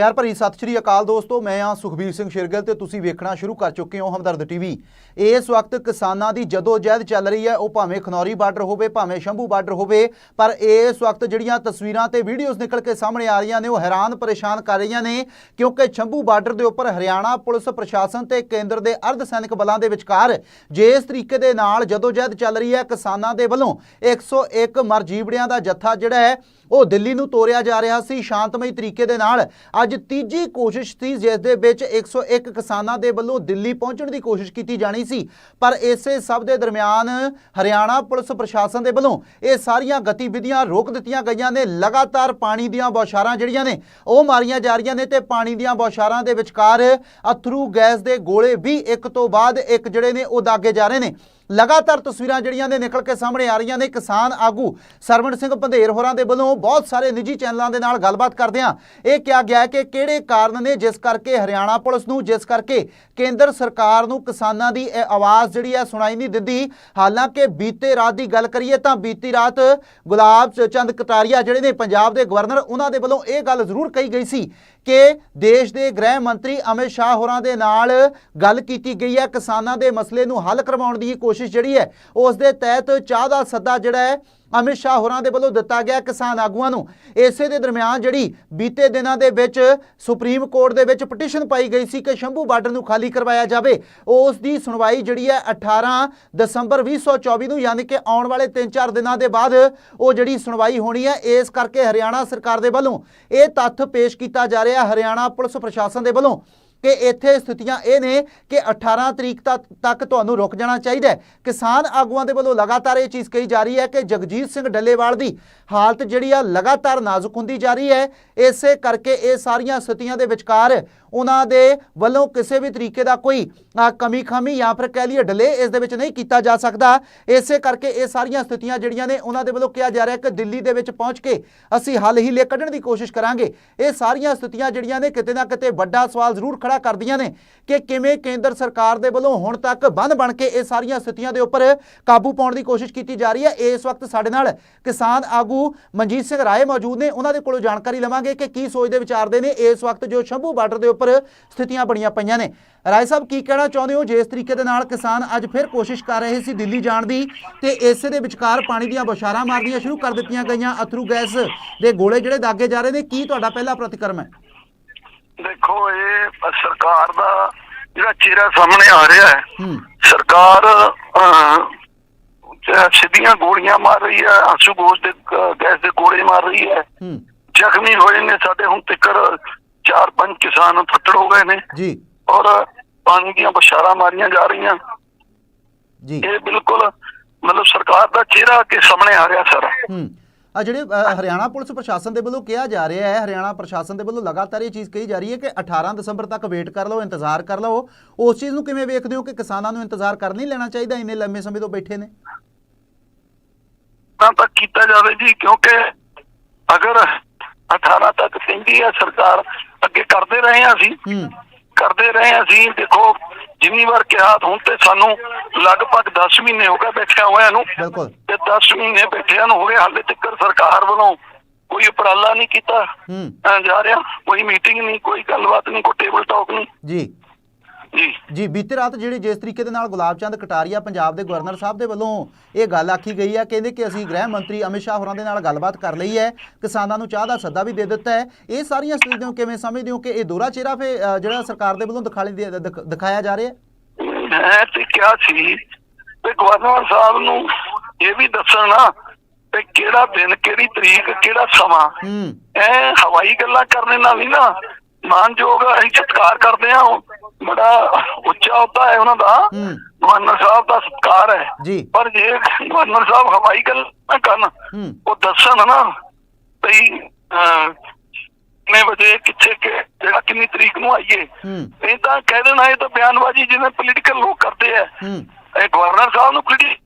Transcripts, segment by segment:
ਪਿਆਰ ਭਰੀ ਸਤਿ ਸ਼੍ਰੀ ਅਕਾਲ ਦੋਸਤੋ, ਮੈਂ ਆ ਸੁਖਬੀਰ ਸਿੰਘ ਸ਼ਿਰਗਲ ਤੇ ਤੁਸੀਂ ਵੇਖਣਾ ਸ਼ੁਰੂ ਕਰ ਚੁੱਕੇ ਹੋ ਹਮਦਰਦ ਟੀਵੀ। ਇਸ ਵਕਤ ਕਿਸਾਨਾਂ ਦੀ ਜਦੋਂ ਜਹਿਦ ਚੱਲ ਰਹੀ ਹੈ, ਉਹ ਭਾਵੇਂ ਖਨੌਰੀ ਬਾਰਡਰ ਹੋਵੇ, ਭਾਵੇਂ ਸ਼ੰਭੂ ਬਾਰਡਰ ਹੋਵੇ, ਪਰ ਇਸ ਵਕਤ ਜਿਹੜੀਆਂ ਤਸਵੀਰਾਂ ਤੇ ਵੀਡੀਓਜ਼ ਨਿਕਲ ਕੇ ਸਾਹਮਣੇ ਆ ਰਹੀਆਂ ਨੇ, ਉਹ ਹੈਰਾਨ ਪਰੇਸ਼ਾਨ ਕਰ ਰਹੀਆਂ ਨੇ, ਕਿਉਂਕਿ ਸ਼ੰਭੂ ਬਾਰਡਰ ਦੇ ਉੱਪਰ ਹਰਿਆਣਾ ਪੁਲਿਸ ਪ੍ਰਸ਼ਾਸਨ ਤੇ ਕੇਂਦਰ ਦੇ ਅਰਧ ਸੈਨਿਕ ਬਲਾਂ ਦੇ ਵਿਚਕਾਰ ਜਿਸ ਤਰੀਕੇ ਦੇ ਨਾਲ ਜਦੋਂ ਜਹਿਦ ਚੱਲ ਰਹੀ ਹੈ, ਕਿਸਾਨਾਂ ਦੇ ਵੱਲੋਂ 101 ਮਰਜੀਵੜਿਆਂ ਦਾ ਜੱਥਾ ਜਿਹੜਾ ਹੈ, ਉਹ ਦਿੱਲੀ ਨੂੰ ਤੋਰਿਆ ਜਾ ਰਿਹਾ ਸੀ। ਸ਼ਾਂਤਮਈ ਤਰੀਕੇ ਦੇ ਨਾਲ ਅੱਜ ਤੀਜੀ ਕੋਸ਼ਿਸ਼ ਸੀ ਜਿਸ ਦੇ ਵਿੱਚ 101 ਕਿਸਾਨਾਂ ਦੇ ਵੱਲੋਂ ਦਿੱਲੀ ਪਹੁੰਚਣ ਦੀ ਕੋਸ਼ਿਸ਼ ਕੀਤੀ ਜਾਣੀ ਸੀ। ਪਰ ਇਸੇ ਸਭ ਦੇ ਦਰਮਿਆਨ ਹਰਿਆਣਾ ਪੁਲਿਸ ਪ੍ਰਸ਼ਾਸਨ ਦੇ ਵੱਲੋਂ ਇਹ ਸਾਰੀਆਂ ਗਤੀਵਿਧੀਆਂ ਰੋਕ ਦਿੱਤੀਆਂ ਗਈਆਂ ਨੇ। ਲਗਾਤਾਰ ਪਾਣੀ ਦੀਆਂ ਬੌਸ਼ਾਰਾਂ ਜਿਹੜੀਆਂ ਨੇ, ਉਹ ਮਾਰੀਆਂ ਜਾ ਰਹੀਆਂ ਨੇ ਤੇ ਪਾਣੀ ਦੀਆਂ ਬੌਸ਼ਾਰਾਂ ਦੇ ਵਿਚਕਾਰ ਅਥਰੂ ਗੈਸ ਦੇ ਗੋਲੇ ਵੀ ਇੱਕ ਤੋਂ ਬਾਅਦ ਇੱਕ ਜਿਹੜੇ ਨੇ, ਉਹ ਦਾਗੇ ਜਾ ਰਹੇ ਨੇ। ਲਗਾਤਾਰ ਤਸਵੀਰਾਂ ਜਿਹੜੀਆਂ ਨੇ ਨਿਕਲ ਕੇ ਸਾਹਮਣੇ ਆ ਰਹੀਆਂ ਨੇ। ਕਿਸਾਨ ਆਗੂ ਸਰਵਣ ਸਿੰਘ ਪੰਧੇਰ ਹੋਰਾਂ ਦੇ ਵੱਲੋਂ ਬਹੁਤ ਸਾਰੇ ਨਿੱਜੀ ਚੈਨਲਾਂ ਦੇ ਨਾਲ ਗੱਲਬਾਤ ਕਰਦੇ ਆ ਇਹ ਕਿਹਾ ਗਿਆ ਕਿ ਕਿਹੜੇ ਕਾਰਨ ਨੇ ਜਿਸ ਕਰਕੇ ਹਰਿਆਣਾ ਪੁਲਿਸ ਨੂੰ, ਜਿਸ ਕਰਕੇ ਕੇਂਦਰ ਸਰਕਾਰ ਨੂੰ ਕਿਸਾਨਾਂ ਦੀ ਇਹ ਆਵਾਜ਼ ਜਿਹੜੀ ਹੈ ਸੁਣਾਈ ਨਹੀਂ ਦਿੰਦੀ। ਹਾਲਾਂਕਿ ਬੀਤੇ ਰਾਤ ਦੀ ਗੱਲ ਕਰੀਏ ਤਾਂ ਬੀਤੀ ਰਾਤ ਗੁਲਾਬ ਚੰਦ ਕਟਾਰੀਆ ਜਿਹੜੇ ਨੇ ਪੰਜਾਬ ਦੇ ਗਵਰਨਰ, ਉਹਨਾਂ ਦੇ ਵੱਲੋਂ ਇਹ ਗੱਲ ਜ਼ਰੂਰ ਕਹੀ ਗਈ ਸੀ ਕਿ ਦੇਸ਼ ਦੇ ਗ੍ਰਹਿ ਮੰਤਰੀ ਅਮਿਤ ਸ਼ਾਹ ਹੋਰਾਂ ਦੇ ਨਾਲ ਗੱਲ ਕੀਤੀ ਗਈ ਹੈ। ਕਿਸਾਨਾਂ ਦੇ ਮਸਲੇ ਨੂੰ ਹੱਲ ਕਰਵਾਉਣ ਦੀ ਕੋਸ਼ਿਸ਼ ਜਿਹੜੀ ਹੈ, ਉਸ ਦੇ ਤਹਿਤ ਚਾਹ ਦਾ ਸੱਦਾ ਜਿਹੜਾ ਹੈ, ਅਮਿਤ ਸ਼ਾਹ ਹੋਰਾਂ ਦੇ ਵੱਲੋਂ ਦਿੱਤਾ ਗਿਆ ਕਿਸਾਨ ਆਗੂਆਂ ਨੂੰ। ਇਸੇ ਦੇ ਦਰਮਿਆਨ ਜਿਹੜੀ ਬੀਤੇ ਦਿਨਾਂ ਦੇ ਵਿੱਚ ਸੁਪਰੀਮ ਕੋਰਟ ਦੇ ਵਿੱਚ ਪਟੀਸ਼ਨ ਪਾਈ ਗਈ ਸੀ ਕਿ ਸ਼ੰਭੂ ਬਾਰਡਰ ਨੂੰ ਖਾਲੀ ਕਰਵਾਇਆ ਜਾਵੇ। ਉਸ ਦੀ ਸੁਣਵਾਈ ਜਿਹੜੀ ਹੈ 18 ਦਸੰਬਰ 2024 ਨੂੰ ਯਾਨੀ ਕਿ ਆਉਣ ਵਾਲੇ 3-4 ਦਿਨਾਂ ਦੇ ਬਾਅਦ ਉਹ ਜਿਹੜੀ ਸੁਣਵਾਈ ਹੋਣੀ ਹੈ, ਇਸ ਕਰਕੇ ਹਰਿਆਣਾ ਸਰਕਾਰ ਦੇ ਵੱਲੋਂ ਇਹ ਤੱਥ ਪੇਸ਼ ਕੀਤਾ ਜਾ ਰਿਹਾ। ਹਰਿਆਣਾ ਪੁਲਿਸ ਪ੍ਰਸ਼ਾਸਨ ਦੇ ਵੱਲੋਂ ਕਿ ਇੱਥੇ ਸਥਿਤੀਆਂ ਇਹ ਨੇ ਕਿ 18 ਤਰੀਕ ਤੱਕ ਤੱਕ ਤੁਹਾਨੂੰ ਰੁਕ ਜਾਣਾ ਚਾਹੀਦਾ ਹੈ। ਕਿਸਾਨ ਆਗੂਆਂ ਦੇ ਵੱਲੋਂ ਲਗਾਤਾਰ ਇਹ ਚੀਜ਼ ਕਹੀ ਜਾ ਰਹੀ ਹੈ ਕਿ ਜਗਜੀਤ ਸਿੰਘ ਡੱਲੇਵਾਲ ਦੀ ਹਾਲਤ ਜਿਹੜੀ ਆ ਲਗਾਤਾਰ ਨਾਜ਼ੁਕ ਹੁੰਦੀ ਜਾ ਰਹੀ ਹੈ। ਇਸੇ ਕਰਕੇ ਇਹ ਸਾਰੀਆਂ ਸਥਿਤੀਆਂ ਦੇ ਵਿਚਕਾਰ ਉਹਨਾਂ ਦੇ ਵੱਲੋਂ ਕਿਸੇ ਵੀ ਤਰੀਕੇ ਦਾ ਕੋਈ ਕਮੀ ਖਾਮੀ ਜਾਂ ਫਿਰ ਕਹਿ ਲਈਏ ਡਿਲੇ ਇਸ ਦੇ ਵਿੱਚ ਨਹੀਂ ਕੀਤਾ ਜਾ ਸਕਦਾ। ਇਸੇ ਕਰਕੇ ਇਹ ਸਾਰੀਆਂ ਸਥਿਤੀਆਂ ਜਿਹੜੀਆਂ ਨੇ ਉਹਨਾਂ ਦੇ ਵੱਲੋਂ ਕਿਹਾ ਜਾ ਰਿਹਾ ਕਿ ਦਿੱਲੀ ਦੇ ਵਿੱਚ ਪਹੁੰਚ ਕੇ ਅਸੀਂ ਹੱਲ ਹੀ ਲੈ ਕੱਢਣ ਦੀ ਕੋਸ਼ਿਸ਼ ਕਰਾਂਗੇ। ਇਹ ਸਾਰੀਆਂ ਸਥਿਤੀਆਂ ਜਿਹੜੀਆਂ ਨੇ ਕਿਤੇ ਨਾ ਕਿਤੇ ਵੱਡਾ ਸਵਾਲ ਜ਼ਰੂਰ ਖੜਾ ਕਰਦੀਆਂ ਨੇ ਕਿ ਕਿਵੇਂ ਕੇਂਦਰ ਸਰਕਾਰ ਦੇ ਵੱਲੋਂ ਹੁਣ ਤੱਕ ਬੰਦ ਬਣ ਕੇ ਇਹ ਸਾਰੀਆਂ ਸਥਿਤੀਆਂ ਦੇ ਉੱਪਰ ਕਾਬੂ ਪਾਉਣ ਦੀ ਕੋਸ਼ਿਸ਼ ਕੀਤੀ ਜਾ ਰਹੀ ਹੈ। ਇਸ ਵਕਤ ਸਾਡੇ ਨਾਲ ਕਿਸਾਨ ਆਗੂ ਮਨਜੀਤ ਸਿੰਘ ਰਾਏ ਮੌਜੂਦ ਨੇ। ਉਹਨਾਂ ਦੇ ਕੋਲੋਂ ਜਾਣਕਾਰੀ ਲਵਾਂਗੇ ਕਿ ਕੀ ਸੋਚਦੇ ਵਿਚਾਰਦੇ ਨੇ। ਇਸ ਵਕਤ ਜੋ ਸ਼ੰਭੂ ਬਾਰਡਰ ਦੇ ਉੱਪਰ ਸਥਿਤੀਆਂ ਬਣੀਆਂ ਪਈਆਂ ਨੇ। ਰਾਏ ਸਾਹਿਬ ਕੀ ਕਹਿਣਾ ਚਾਹੁੰਦੇ ਹੋ? ਜਿਸ ਤਰੀਕੇ ਦੇ ਨਾਲ ਕਿਸਾਨ ਅੱਜ ਫਿਰ ਕੋਸ਼ਿਸ਼ ਕਰ ਰਹੇ ਸੀ ਦਿੱਲੀ ਜਾਣ ਦੀ ਤੇ ਇਸੇ ਦੇ ਵਿਚਕਾਰ ਪਾਣੀ ਦੀਆਂ ਬੌਛਾਰਾਂ ਮਾਰਨੀਆਂ ਸ਼ੁਰੂ ਕਰ ਦਿੱਤੀਆਂ ਗਈਆਂ ਅਥਰੂ ਗੈਸ ਦੇ ਗੋਲੇ ਜਿਹੜੇ ਦਾਗੇ ਜਾ ਰਹੇ ਨੇ। ਕੀ ਤੁਹਾਡਾ ਪਹਿਲਾ ਪ੍ਰਤੀਕਰਮ ਹੈ? ਦੇਖੋ ਇਹ ਸਰਕਾਰ ਦਾ ਜਿਹੜਾ ਚਿਹਰਾ ਸਾਹਮਣੇ ਆ ਰਿਹਾ ਹੈ ਸਰਕਾਰ ਸਿੱਧੀਆਂ ਗੋਲੀਆਂ ਮਾਰ ਰਹੀ ਹੈ ਆਂਸੂ ਗੋਸ਼ ਦੇ ਗੈਸ ਦੇ ਗੋਲੇ ਮਾਰ ਰਹੀ ਹੈ। ਹੂੰ। ਜ਼ਖਮੀ ਹੋਏ ਨੇ ਸਾਡੇ ਹੁਣ ਤੱਕ ਚਾਰ ਪੰਜ ਕਿਸਾਨ ਫੱਟੜ ਹੋ ਗਏ ਨੇ। ਜੀ। ਔਰ ਪਾਣੀ ਦੀਆਂ ਬਸ਼ਾਰਾਂ ਮਾਰੀਆਂ ਜਾ ਰਹੀਆਂ। ਜੀ। ਇਹ ਬਿਲਕੁਲ ਮਤਲਬ ਸਰਕਾਰ ਦਾ ਚਿਹਰਾ ਅੱਗੇ ਸਾਹਮਣੇ ਆ ਰਿਹਾ ਸਰ। ਹੂੰ। ਆ ਜਿਹੜੇ ਹਰਿਆਣਾ ਪੁਲਿਸ ਪ੍ਰਸ਼ਾਸਨ ਦੇ ਵੱਲੋਂ ਕਿਹਾ ਜਾ ਰਿਹਾ ਹੈ ਹਰਿਆਣਾ ਪ੍ਰਸ਼ਾਸਨ ਦੇ ਵੱਲੋਂ ਲਗਾਤਾਰ ਇਹ ਚੀਜ਼ ਕਹੀ ਜਾ ਰਹੀ ਹੈ ਕਿ 18 ਦਸੰਬਰ ਤੱਕ ਵੇਟ ਕਰ ਲਓ ਇੰਤਜ਼ਾਰ ਕਰ ਲਓ। ਉਸ ਚੀਜ਼ ਨੂੰ ਕਿਵੇਂ ਵੇਖਦੇ ਹੋ ਕਿ ਕਿਸਾਨਾਂ ਨੂੰ ਇੰਤਜ਼ਾਰ ਕਰ ਨਹੀਂ ਲੈਣਾ ਚਾਹੀਦਾ ਇੰਨੇ ਲੰਮੇ ਸਮੇਂ ਤੋਂ ਬੈਠੇ ਨੇ? ਤਾਂ ਤੱਕ ਕੀਤਾ ਜਾਵੇ ਜੀ ਕਿਉਂਕਿ ਅਗਰ 18 ਤੱਕ ਕਹਿੰਦੀ ਹੈ ਸਰਕਾਰ ਅੱਗੇ ਕਰਦੇ ਰਹੇ ਹਾਂ ਅਸੀਂ। ਕਰਦੇ ਰਹੇ ਹਾਂ ਅਸੀਂ। ਦੇਖੋ ਜਿੰਨੀ ਵਾਰ ਕਿਹਾ ਹੁਣ ਤੇ ਸਾਨੂੰ ਲਗਭਗ 10 ਮਹੀਨੇ ਹੋ ਗਏ ਬੈਠਿਆਂ ਹੋਇਆਂ ਨੂੰ। ਤੇ 10 ਮਹੀਨੇ ਬੈਠਿਆਂ ਨੂੰ ਹੋ ਗਏ ਹਾਲੇ ਤੱਕ ਸਰਕਾਰ ਵੱਲੋਂ ਕੋਈ ਉਪਰਾਲਾ ਨਹੀਂ ਕੀਤਾ। ਜਾ ਰਿਹਾ ਕੋਈ ਮੀਟਿੰਗ ਨਹੀਂ ਕੋਈ ਗੱਲਬਾਤ ਨਹੀਂ ਕੋਈ ਟੇਬਲ ਟਾਕ ਨਹੀਂ। ਜੀ। ਜੀ ਬੀਤੇ ਰਾਤ ਜਿਹੜੀ ਜਿਸ ਤਰੀਕੇ ਦੇ ਨਾਲ ਗੁਲਾਬ ਚੰਦ ਕਟਾਰੀਆ ਪੰਜਾਬ ਦੇ ਗਵਰਨਰ ਸਾਹਿਬ ਦੇ ਵੱਲੋਂ ਇਹ ਗੱਲ ਆਖੀ ਗਈ ਹੈ ਕਹਿੰਦੇ ਕਿ ਅਸੀਂ ਗ੍ਰਹਿ ਮੰਤਰੀ ਅਮਿਤ ਸ਼ਾਹ ਹੋਰਾਂ ਦੇ ਨਾਲ ਗੱਲਬਾਤ ਕਰ ਲਈ ਹੈ ਕਿਸਾਨਾਂ ਨੂੰ ਚਾਹ ਦਾ ਸੱਦਾ ਵੀ ਦੇ ਦਿੱਤਾ ਹੈ। ਇਹ ਸਾਰੀਆਂ ਸਥਿਤੀਆਂ ਕਿਵੇਂ ਸਮਝਦੇ ਹੋ ਕਿ ਇਹ ਦੋਹਰਾ ਚਿਹਰਾ ਫੇ ਜਿਹੜਾ ਸਰਕਾਰ ਦੇ ਵੱਲੋਂ ਦਿਖਾਲੀ ਦਿਖਾਇਆ ਜਾ ਰਿਹਾ ਹੈ? ਮੈਂ ਤੇ ਕਿਹਾ ਸੀ ਤੇ ਗਵਰਨਰ ਸਾਹਿਬ ਨੂੰ ਇਹ ਵੀ ਦੱਸਣਾ ਤੇ ਕਿਹੜਾ ਦਿਨ ਕਿਹੜੀ ਤਰੀਕ ਕਿਹੜਾ ਸਮਾਂ। ਹੂੰ। ਐ ਹਵਾਈ ਗੱਲਾਂ ਕਰਨੇ ਨਾਲ ਨਹੀਂ ਨਾ ਮਾਨਯੋਗ ਅਸੀਂ ਸਤਿਕਾਰ ਕਰਦੇ ਹਾਂ। ਬੜਾ ਉੱਚਾ ਹੁੰਦਾ ਹੈ ਉਹਨਾਂ ਦਾ। ਹੂੰ। ਗਵਰਨਰ ਸਾਹਿਬ ਦਾ ਸਤਿਕਾਰ ਹੈ। ਜੀ। ਪਰ ਜੇ ਗਵਰਨਰ ਸਾਹਿਬ ਹਵਾਈ ਗੱਲ ਨਾ ਕਰਨ ਹੂੰ। ਉਹ ਦੱਸਣ ਨਾ ਭਈ ਕਿੰਨੇ ਵਜੇ ਕਿੱਥੇ ਕਿ ਜਿਹੜਾ ਕਿੰਨੀ ਤਰੀਕ ਨੂੰ ਆਈਏ। ਇਹ ਤਾਂ ਕਹਿ ਦੇਣਾ ਇਹ ਤਾਂ ਬਿਆਨਬਾਜ਼ੀ ਜਿਵੇਂ ਪੋਲੀਟੀਕਲ ਲੋਕ ਕਰਦੇ ਆ। ਹੂੰ। ਇਹ ਗਵਰਨਰ ਸਾਹਿਬ ਨੂੰ ਪੋਲੀਟਿਕ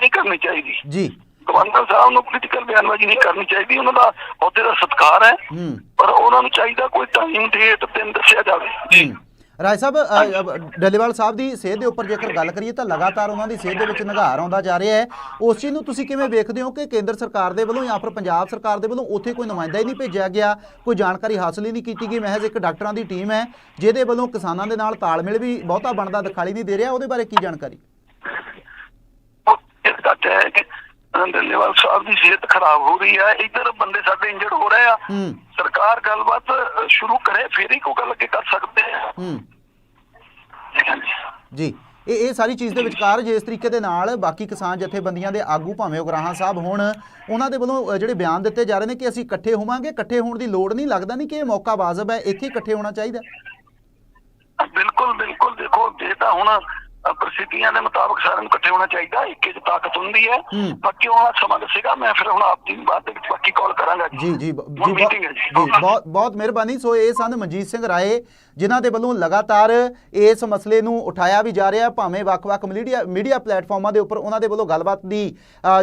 ਨਹੀਂ ਕਰਨੀ ਚਾਹੀਦੀ। ਜੀ। ਗਵਰਨਰ ਸਾਹਿਬ ਨੂੰ ਪੋਲੀਟੀਕਲ ਬਿਆਨਬਾਜ਼ੀ ਨਹੀਂ ਕਰਨੀ ਚਾਹੀਦੀ। ਉਹਨਾਂ ਦਾ ਅਹੁਦੇ ਦਾ ਸਤਿਕਾਰ ਹੈ। ਹੂੰ। ਪਰ ਉਹਨਾਂ ਨੂੰ ਚਾਹੀਦਾ ਕੋਈ ਟਾਈਮ ਡੇਟ ਦਿਨ ਦੱਸਿਆ ਜਾਵੇ। ਜੀ ਰਾਏ ਸਾਹਿਬ ਡੱਲੇਵਾਲ ਸਾਹਿਬ ਦੀ ਸਿਹਤ ਦੇ ਉੱਪਰ ਜੇਕਰ ਗੱਲ ਕਰੀਏ ਤਾਂ ਲਗਾਤਾਰ ਉਹਨਾਂ ਦੀ ਸਿਹਤ ਦੇ ਵਿੱਚ ਨਿਘਾਰ ਆਉਂਦਾ ਜਾ ਰਿਹਾ ਹੈ। ਉਸ ਚੀਜ਼ ਨੂੰ ਤੁਸੀਂ ਕਿਵੇਂ ਵੇਖਦੇ ਹੋ ਕਿ ਕੇਂਦਰ ਸਰਕਾਰ ਦੇ ਵੱਲੋਂ ਜਾਂ ਫਿਰ ਪੰਜਾਬ ਸਰਕਾਰ ਦੇ ਵੱਲੋਂ ਉੱਥੇ ਕੋਈ ਨੁਮਾਇੰਦਾ ਹੀ ਨਹੀਂ ਭੇਜਿਆ ਗਿਆ ਕੋਈ ਜਾਣਕਾਰੀ ਹਾਸਲ ਹੀ ਨਹੀਂ ਕੀਤੀ ਗਈ? ਮਹਿਜ਼ ਇੱਕ ਡਾਕਟਰਾਂ ਦੀ ਟੀਮ ਹੈ ਜਿਹਦੇ ਵੱਲੋਂ ਕਿਸਾਨਾਂ ਦੇ ਨਾਲ ਤਾਲਮੇਲ ਵੀ ਬਹੁਤਾ ਬਣਦਾ ਦਿਖਾਈ ਨਹੀਂ ਦੇ ਰਿਹਾ ਉਹਦੇ ਬਾਰੇ ਕੀ ਜਾਣਕਾਰੀ ਉਹ ਇਸ ਗੱਲ ਹੈ ਕਿ ਡੱਲੇਵਾਲ ਸਾਹਿਬ ਦੀ ਸਿਹਤ ਖਰਾਬ ਹੋ ਰਹੀ ਹੈ ਇੱਧਰ ਬੰਦੇ ਸਾਡੇ ਇੰਜਰਡ ਹੋ ਰਹੇ ਆ। ਸਰਕਾਰ ਗੱਲਬਾਤ ਸ਼ੁਰੂ ਕਰੇ ਫਿਰ ਹੀ ਕੋਈ ਗੱਲ ਅੱਗੇ ਕਰ ਸਕਦੇ ਆ। ਜੀ ਇਹ ਇਹ ਸਾਰੀ ਚੀਜ਼ ਦੇ ਵਿਚਕਾਰ ਜੇ ਇਸ ਤਰੀਕੇ ਦੇ ਨਾਲ ਬਾਕੀ ਕਿਸਾਨ ਜਥੇਬੰਦੀਆਂ ਦੇ ਆਗੂ ਭਾਵੇਂ ਉਗਰਾਹਾਂ ਸਾਹਿਬ ਹੋਣ ਉਹਨਾਂ ਦੇ ਵੱਲੋਂ ਜਿਹੜੇ ਬਿਆਨ ਦਿੱਤੇ ਜਾ ਰਹੇ ਨੇ ਕਿ ਅਸੀਂ ਇਕੱਠੇ ਹੋਵਾਂਗੇ ਇਕੱਠੇ ਹੋਣ ਦੀ ਲੋੜ ਨਹੀਂ ਲੱਗਦਾ ਨਹੀਂ ਕਿ ਇਹ ਮੌਕਾ ਵਾਜਬ ਹੈ ਇੱਥੇ ਇਕੱਠੇ ਹੋਣਾ ਚਾਹੀਦਾ। ਬਿਲਕੁਲ ਬਿਲਕੁਲ ਦੇਖੋ ਜੇ ਤਾਂ ਹੁਣ ਅ, ਪ੍ਰਸਥਿਤੀਆਂ ਦੇ ਮੁਤਾਬਕ ਸਾਰਿਆਂ ਨੂੰ ਇਕੱਠੇ ਹੋਣਾ ਚਾਹੀਦਾ ਇੱਕੇ ਚ ਤਾਕਤ ਹੁੰਦੀ ਹੈ। ਬਾਕੀ ਆਹ ਸਮਾਂ ਦੱਸੇਗਾ ਮੈਂ ਫਿਰ ਹੁਣ ਆਪ ਦੀ ਬਾਅਦ ਦੇ ਵਿੱਚ ਬਾਕੀ ਕਾਲ ਕਰਾਂਗਾ। ਜੀ ਜੀ ਬਹੁਤ- ਬਹੁਤ ਮਿਹਰਬਾਨੀ। ਸੋ ਇਹ ਸਨ ਮਨਜੀਤ ਸਿੰਘ ਰਾਏ ਜਿਨ੍ਹਾਂ ਦੇ ਵੱਲੋਂ ਲਗਾਤਾਰ ਇਸ ਮਸਲੇ ਨੂੰ ਉਠਾਇਆ ਵੀ ਜਾ ਰਿਹਾ ਭਾਵੇਂ ਵੱਖ-ਵੱਖ ਮੀਡੀਆ ਮੀਡੀਆ ਪਲੇਟਫਾਰਮਾਂ ਦੇ ਉੱਪਰ ਉਹਨਾਂ ਦੇ ਵੱਲੋਂ ਗੱਲਬਾਤ ਦੀ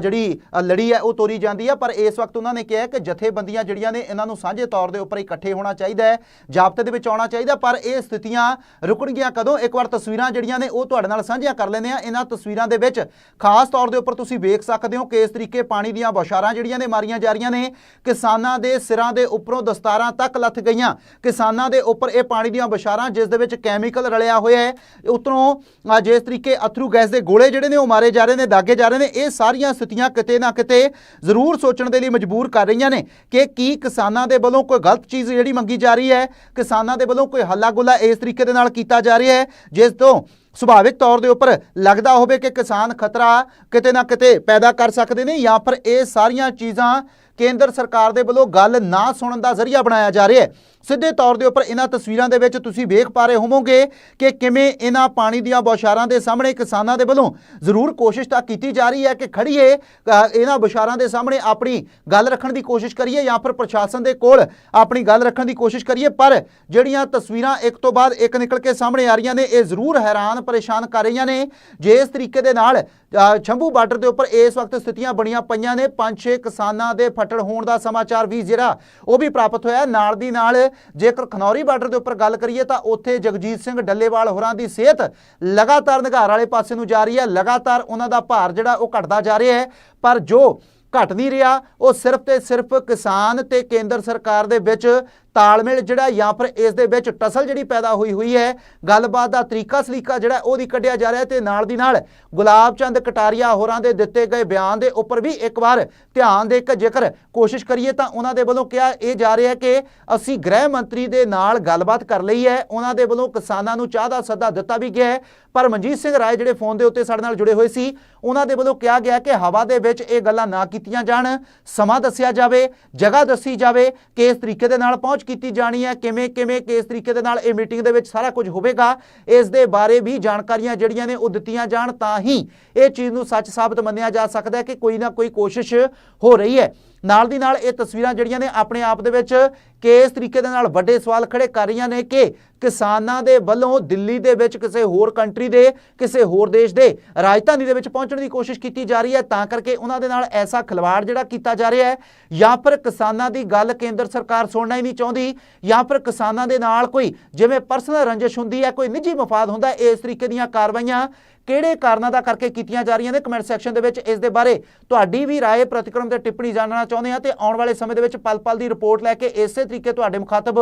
ਜਿਹੜੀ ਲੜੀ ਹੈ, ਉਹ ਤੋਰੀ ਜਾਂਦੀ ਹੈ। ਪਰ ਇਸ ਵਕਤ ਉਹਨਾਂ ਨੇ ਕਿਹਾ ਕਿ ਜਥੇਬੰਦੀਆਂ ਜਿਹੜੀਆਂ ਨੇ, ਇਹਨਾਂ ਨੂੰ ਸਾਂਝੇ ਤੌਰ ਦੇ ਉੱਪਰ ਇਕੱਠੇ ਹੋਣਾ ਚਾਹੀਦਾ ਹੈ, ਜਾਬਤੇ ਦੇ ਵਿੱਚ ਆਉਣਾ ਚਾਹੀਦਾ ਪਰ ਇਹ ਸਥਿਤੀਆਂ ਰੁਕਣਗੀਆਂ ਕਦੋਂ? ਇੱਕ ਵਾਰ ਤਸਵੀਰਾਂ ਜਿਹੜੀਆਂ ਨੇ, ਉਹ ਤੁਹਾਡੇ ਨਾਲ ਸਾਂਝੀਆਂ ਕਰ ਲੈਂਦੇ ਆ ਇਹਨਾਂ ਤਸਵੀਰਾਂ ਦੇ ਵਿੱਚ ਖਾਸ ਤੌਰ ਦੇ ਉੱਪਰ ਤੁਸੀਂ ਵੇਖ ਸਕਦੇ ਹੋ ਕਿ ਇਸ ਤਰੀਕੇ ਪਾਣੀ ਦੀਆਂ ਬੌਛਾਰਾਂ ਜਿਹੜੀਆਂ ਨੇ, ਮਾਰੀਆਂ ਜਾ ਰਹੀਆਂ ਨੇ। ਕਿਸਾਨਾਂ ਦੇ ਸਿਰਾਂ ਦੇ ਉੱਪਰੋਂ ਦਸਤਾਰਾਂ ਤੱਕ ਲੱਥ ਗਈਆਂ। ਕਿਸਾਨਾਂ ਦੇ ਉੱਪਰ ਇਹ ਪਾਣੀ ਦੀਆਂ ਬੌਛਾਰਾਂ ਜਿਸ ਦੇ ਵਿੱਚ ਕੈਮੀਕਲ ਰਲਿਆ ਹੋਇਆ ਹੈ ਉਤਰੋਂ ਜਿਸ ਤਰੀਕੇ ਅਥਰੂ ਗੈਸ ਦੇ ਗੋਲੇ ਜਿਹੜੇ ਨੇ ਉਹ ਮਾਰੇ ਜਾ ਰਹੇ ਨੇ, ਦਾਗੇ ਜਾ ਰਹੇ ਨੇ, ਇਹ ਸਾਰੀਆਂ ਸਥਿਤੀਆਂ ਕਿਤੇ ਨਾ ਕਿਤੇ ਜ਼ਰੂਰ ਸੋਚਣ ਦੇ ਲਈ ਮਜਬੂਰ ਕਰ ਰਹੀਆਂ ਨੇ ਕਿ ਕੀ ਕਿਸਾਨਾਂ ਦੇ ਵੱਲੋਂ ਕੋਈ ਗਲਤ ਚੀਜ਼ ਜਿਹੜੀ ਮੰਗੀ ਜਾ ਰਹੀ ਹੈ, ਕਿਸਾਨਾਂ ਦੇ ਵੱਲੋਂ ਕੋਈ ਹੱਲਾ ਗੁੱਲਾ ਇਸ ਤਰੀਕੇ ਦੇ ਨਾਲ ਕੀਤਾ ਜਾ ਰਿਹਾ ਹੈ, ਜਿਸ ਤੋਂ ਸੁਭਾਵਿਕ ਤੌਰ ਦੇ ਉੱਪਰ ਲੱਗਦਾ ਹੋਵੇ ਕਿ ਕਿਸਾਨ ਖਤਰਾ ਕਿਤੇ ਨਾ ਕਿਤੇ ਪੈਦਾ ਕਰ ਸਕਦੇ ਨੇ ਜਾਂ ਫਿਰ ਇਹ ਸਾਰੀਆਂ ਚੀਜ਼ਾਂ ਕੇਂਦਰ ਸਰਕਾਰ ਦੇ ਵੱਲੋਂ ਗੱਲ ਨਾ ਸੁਣਨ ਦਾ ਜ਼ਰੀਆ ਬਣਾਇਆ ਜਾ ਰਿਹਾ ਹੈ। ਸਿੱਧੇ ਤੌਰ ਦੇ ਉੱਪਰ ਇਹਨਾਂ ਤਸਵੀਰਾਂ ਦੇ ਵਿੱਚ ਤੁਸੀਂ ਵੇਖ ਪਾ ਰਹੇ ਹੋਵੋਗੇ ਕਿ ਕਿਵੇਂ ਇਹਨਾਂ ਪਾਣੀ ਦੀਆਂ ਬੌਛਾਰਾਂ ਦੇ ਸਾਹਮਣੇ ਕਿਸਾਨਾਂ ਦੇ ਵੱਲੋਂ ਜ਼ਰੂਰ ਕੋਸ਼ਿਸ਼ ਤਾਂ ਕੀਤੀ ਜਾ ਰਹੀ ਹੈ ਕਿ ਖੜੀਏ ਇਹਨਾਂ ਬੌਛਾਰਾਂ ਦੇ ਸਾਹਮਣੇ ਆਪਣੀ ਗੱਲ ਰੱਖਣ ਦੀ ਕੋਸ਼ਿਸ਼ ਕਰੀਏ ਜਾਂ ਫਿਰ ਪ੍ਰਸ਼ਾਸਨ ਦੇ ਕੋਲ ਆਪਣੀ ਗੱਲ ਰੱਖਣ ਦੀ ਕੋਸ਼ਿਸ਼ ਕਰੀਏ। ਪਰ ਜਿਹੜੀਆਂ ਤਸਵੀਰਾਂ ਇੱਕ ਤੋਂ ਬਾਅਦ ਇੱਕ ਨਿਕਲ ਕੇ ਸਾਹਮਣੇ ਆ ਰਹੀਆਂ ਨੇ ਇਹ ਜ਼ਰੂਰ ਹੈਰਾਨ ਪਰੇਸ਼ਾਨ ਕਰ ਰਹੀਆਂ ਨੇ। ਜੇ ਇਸ ਤਰੀਕੇ ਦੇ ਨਾਲ ਅ, ਸ਼ੰਭੂ ਬਾਰਡਰ ਦੇ ਉੱਪਰ ਇਸ ਵਕਤ ਸਥਿਤੀਆਂ ਬਣੀਆਂ ਪਈਆਂ ਨੇ ਪੰਜ ਛੇ ਕਿਸਾਨਾਂ ਦੇ ਫੱਟੜ ਹੋਣ ਦਾ ਸਮਾਚਾਰ ਵੀ ਜਿਹੜਾ ਉਹ ਵੀ ਪ੍ਰਾਪਤ ਹੋਇਆ। ਨਾਲ ਦੀ ਨਾਲ ਜੇਕਰ ਖਨੌਰੀ ਬਾਰਡਰ ਦੇ ਉੱਪਰ ਗੱਲ ਕਰੀਏ ਤਾਂ ਉੱਥੇ ਜਗਜੀਤ ਸਿੰਘ ਡੱਲੇਵਾਲ ਹੋਰਾਂ ਦੀ ਸਿਹਤ ਲਗਾਤਾਰ ਨਿਘਾਰ ਵਾਲੇ ਪਾਸੇ ਨੂੰ ਜਾ ਰਹੀ ਹੈ। ਲਗਾਤਾਰ ਉਹਨਾਂ ਦਾ ਭਾਰ ਜਿਹੜਾ ਉਹ ਘਟਦਾ ਜਾ ਰਿਹਾ ਹੈ। ਪਰ ਜੋ ਘਟ ਨਹੀਂ ਰਿਹਾ, ਉਹ ਸਿਰਫ ਤੇ ਸਿਰਫ ਕਿਸਾਨ ਤੇ ਕੇਂਦਰ ਸਰਕਾਰ ਦੇ ਵਿੱਚ ਤਾਲਮੇਲ ਜਿਹੜਾ ਜਾਂ ਫਿਰ ਇਸ ਦੇ ਵਿੱਚ ਟਸਲ ਜਿਹੜੀ ਪੈਦਾ ਹੋਈ ਹੋਈ ਹੈ, ਗੱਲਬਾਤ ਦਾ ਤਰੀਕਾ ਸਲੀਕਾ ਜਿਹੜਾ ਉਹਦੀ ਕੱਢਿਆ ਜਾ ਰਿਹਾ ਤੇ ਨਾਲ ਦੀ ਨਾਲ ਗੁਲਾਬ ਚੰਦ ਕਟਾਰੀਆ ਹੋਰਾਂ ਦੇ ਦਿੱਤੇ ਗਏ ਬਿਆਨ ਦੇ ਉੱਪਰ ਵੀ ਇੱਕ ਵਾਰ ਧਿਆਨ ਦੇ ਕੇ ਜੇਕਰ ਕੋਸ਼ਿਸ਼ ਕਰੀਏ ਤਾਂ ਉਹਨਾਂ ਦੇ ਵੱਲੋਂ ਕਿਹਾ ਇਹ ਜਾ ਰਿਹਾ ਕਿ ਅਸੀਂ ਗ੍ਰਹਿ ਮੰਤਰੀ ਦੇ ਨਾਲ ਗੱਲਬਾਤ ਕਰ ਲਈ ਹੈ, ਉਹਨਾਂ ਦੇ ਵੱਲੋਂ ਕਿਸਾਨਾਂ ਨੂੰ ਚਾਹ ਦਾ ਸੱਦਾ ਦਿੱਤਾ ਵੀ ਗਿਆ ਹੈ, ਪਰ ਮਨਜੀਤ ਸਿੰਘ ਰਾਏ ਜਿਹੜੇ ਫੋਨ ਦੇ ਉੱਤੇ ਸਾਡੇ ਨਾਲ ਜੁੜੇ ਹੋਏ ਸੀ, ਉਹਨਾਂ ਦੇ ਵੱਲੋਂ ਕਿਹਾ ਗਿਆ ਕਿ ਹਵਾ ਦੇ ਵਿੱਚ ਇਹ ਗੱਲਾਂ ਨਾ ਕੀਤੀਆਂ ਜਾਣ, ਸਮਾਂ ਦੱਸਿਆ ਜਾਵੇ, ਜਗ੍ਹਾ ਦੱਸੀ ਜਾਵੇ ਕਿ ਇਸ ਤਰੀਕੇ ਦੇ ਨਾਲ ਪਹੁੰਚ ਕੀਤੀ ਜਾਣੀ ਹੈ, ਕਿਵੇਂ ਕਿਵੇਂ, ਕਿਸ ਤਰੀਕੇ ਦੇ ਨਾਲ ਇਹ ਮੀਟਿੰਗ ਦੇ ਵਿੱਚ ਸਾਰਾ ਕੁਝ ਹੋਵੇਗਾ, ਇਸ ਦੇ ਬਾਰੇ ਵੀ ਜਾਣਕਾਰੀਆਂ ਜਿਹੜੀਆਂ ਨੇ ਉਹ ਦਿੱਤੀਆਂ ਜਾਣ, ਤਾਂ ਹੀ ਇਹ ਚੀਜ਼ ਨੂੰ ਸੱਚ ਸਾਬਤ ਮੰਨਿਆ ਜਾ ਸਕਦਾ ਹੈ ਕਿ ਕੋਈ ਨਾ ਕੋਈ ਕੋਸ਼ਿਸ਼ ਹੋ ਰਹੀ ਹੈ। ਨਾਲ ਦੀ ਨਾਲ ਇਹ ਤਸਵੀਰਾਂ ਜਿਹੜੀਆਂ ਨੇ ਆਪਣੇ ਆਪ ਦੇ ਵਿੱਚ ਕਿਸ ਤਰੀਕੇ ਦੇ ਨਾਲ ਵੱਡੇ ਸਵਾਲ ਖੜੇ ਕਰ ਰਹੀਆਂ ਨੇ ਕਿ ਕਿਸਾਨਾਂ ਦੇ ਵੱਲੋਂ ਦਿੱਲੀ ਦੇ ਵਿੱਚ ਕਿਸੇ ਹੋਰ ਕੰਟਰੀ ਦੇ, ਕਿਸੇ ਹੋਰ ਦੇਸ਼ ਦੇ ਰਾਜਧਾਨੀ ਦੇ ਵਿੱਚ ਪਹੁੰਚਣ ਦੀ ਕੋਸ਼ਿਸ਼ ਕੀਤੀ ਜਾ ਰਹੀ ਹੈ। ਤਾਂ ਕਰਕੇ ਉਹਨਾਂ ਦੇ ਨਾਲ ਐਸਾ ਖਿਲਵਾੜ ਜਿਹੜਾ ਕੀਤਾ ਜਾ ਰਿਹਾ ਹੈ। ਜਾਂ ਫਿਰ ਕਿਸਾਨਾਂ ਦੀ ਗੱਲ ਕੇਂਦਰ ਸਰਕਾਰ ਸੁਣਨਾ ਹੀ ਨਹੀਂ ਚਾਹੁੰਦੀ। ਜਾਂ ਫਿਰ ਕਿਸਾਨਾਂ ਦੇ ਨਾਲ ਕੋਈ ਜਿਵੇਂ ਪਰਸਨਲ ਰੰਜਿਸ਼ ਹੁੰਦੀ ਹੈ, ਕੋਈ ਨਿੱਜੀ ਮਫਾਦ ਹੁੰਦਾ ਇਸ ਤਰੀਕੇ ਦੀਆਂ ਕਾਰਵਾਈਆਂ ਕਿਹੜੇ ਕਾਰਨਾਂ ਦਾ ਕਰਕੇ ਕੀਤੀਆਂ ਜਾ ਰਹੀਆਂ ਨੇ? ਕਮੈਂਟ ਸੈਕਸ਼ਨ ਦੇ ਵਿੱਚ ਇਸ ਦੇ ਬਾਰੇ ਤੁਹਾਡੀ ਵੀ ਰਾਏ ਪ੍ਰਤੀਕਰਮ ਤੇ ਟਿੱਪਣੀ ਜਾਣਨਾ ਚਾਹੁੰਦੇ ਆ ਤੇ ਆਉਣ ਵਾਲੇ ਸਮੇਂ ਦੇ ਵਿੱਚ ਪਲ-ਪਲ ਦੀ ਰਿਪੋਰਟ ਲੈ ਕੇ ਇਸੇ ਤਰੀਕੇ ਤੁਹਾਡੇ ਮੁਖਾਤਬ